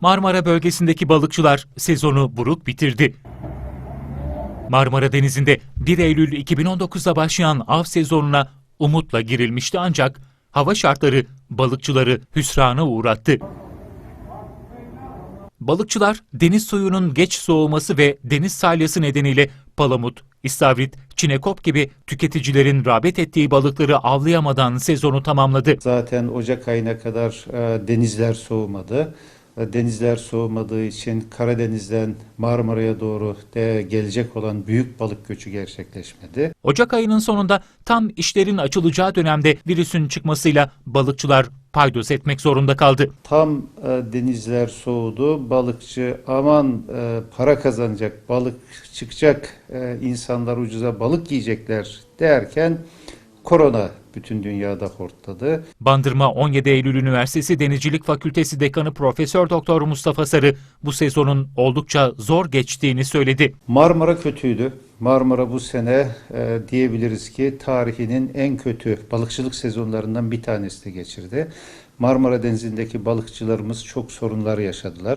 Marmara bölgesindeki balıkçılar sezonu buruk bitirdi. Marmara Denizi'nde 1 Eylül 2019'da başlayan av sezonuna umutla girilmişti ancak hava şartları balıkçıları hüsrana uğrattı. Balıkçılar deniz suyunun geç soğuması ve deniz salyası nedeniyle palamut, istavrit, çinekop gibi tüketicilerin rağbet ettiği balıkları avlayamadan sezonu tamamladı. Zaten Ocak ayına kadar e, denizler soğumadı. Denizler soğumadığı için Karadeniz'den Marmara'ya doğru de gelecek olan büyük balık göçü gerçekleşmedi. Ocak ayının sonunda tam işlerin açılacağı dönemde virüsün çıkmasıyla balıkçılar paydos etmek zorunda kaldı. Tam e, denizler soğudu. Balıkçı aman e, para kazanacak, balık çıkacak, e, insanlar ucuza balık yiyecekler derken korona bütün dünyada hortladı. Bandırma 17 Eylül Üniversitesi Denizcilik Fakültesi Dekanı Profesör Doktor Mustafa Sarı bu sezonun oldukça zor geçtiğini söyledi. Marmara kötüydü. Marmara bu sene e, diyebiliriz ki tarihinin en kötü balıkçılık sezonlarından bir tanesi de geçirdi. Marmara Denizi'ndeki balıkçılarımız çok sorunlar yaşadılar.